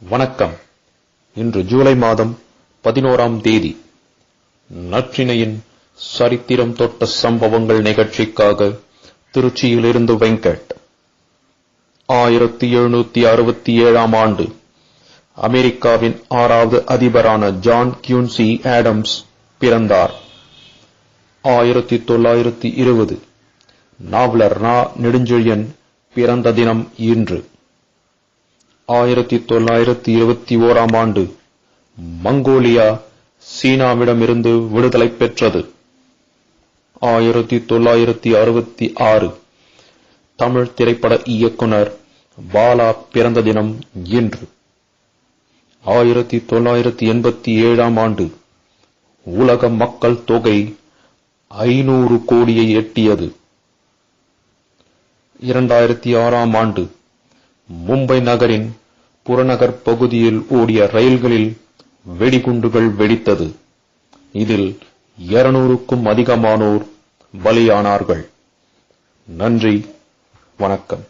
வணக்கம். இன்று ஜூலை மாதம் பதினோராம் தேதி. நற்றினையின் சரித்திரம் தொட்ட சம்பவங்கள் நிகழ்ச்சிக்காக திருச்சியிலிருந்து வெங்கட். ஆயிரத்தி எழுநூத்தி அறுபத்தி ஏழாம் ஆண்டு அமெரிக்காவின் ஆறாவது அதிபரான ஜான் கியூன்சி ஆடம்ஸ் பிறந்தார். ஆயிரத்தி தொள்ளாயிரத்தி இருபது. நாவலர் நா நெடுஞ்செழியன் பிறந்த தினம் இன்று. ஆயிரத்தி தொள்ளாயிரத்தி இருபத்தி ஓராம் ஆண்டு மங்கோலியா சீனாவிடமிருந்து விடுதலை பெற்றது. ஆயிரத்தி தொள்ளாயிரத்தி அறுபத்தி ஆறு தமிழ் திரைப்பட இயக்குனர் பாலா பிறந்த தினம் இன்று. ஆயிரத்தி தொள்ளாயிரத்தி எண்பத்தி ஏழாம் ஆண்டு உலக மக்கள் தொகை ஐநூறு கோடியை எட்டியது. இரண்டாயிரத்தி ஆறாம் ஆண்டு மும்பை நகரின் புறநகர் பகுதியில் ஓடிய ரயில்களில் வெடிகுண்டுகள் வெடித்தது. இதில் இருநூறுக்கும் அதிகமானோர் பலியானார்கள். நன்றி. வணக்கம்.